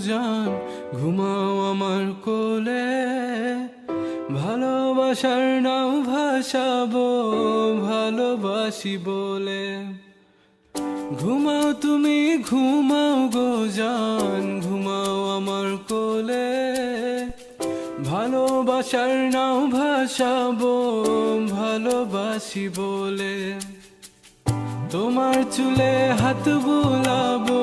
জান, ঘুমাও আমার কোলে। ভালোবাসার নাও ভাসাবো, ভালোবাসি বলে। ঘুমাও তুমি, ঘুমাও গো জান, ঘুমাও আমার কোলে। ভালোবাসার নাও ভাসাবো, ভালোবাসি বলে। তোমার চুলে হাত বুলাবো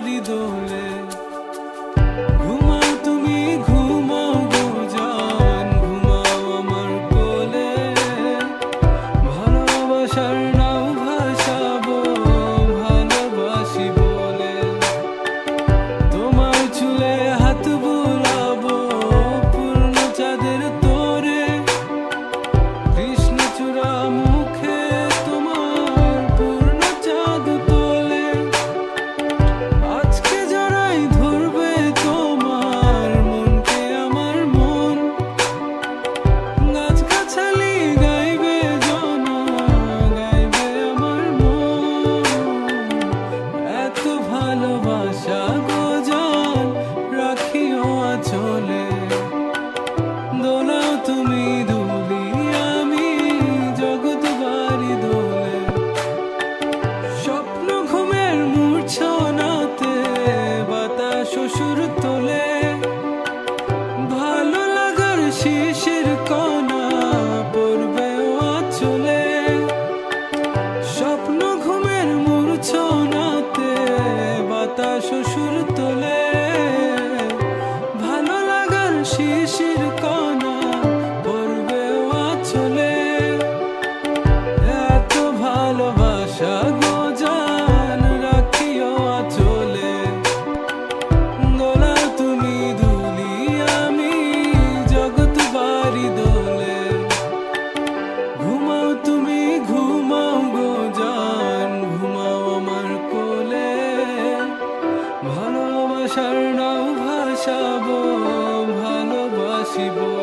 দোলে শ্বশুর ভালোবাসার নাও ভাসাবো ভালোবাসিবো।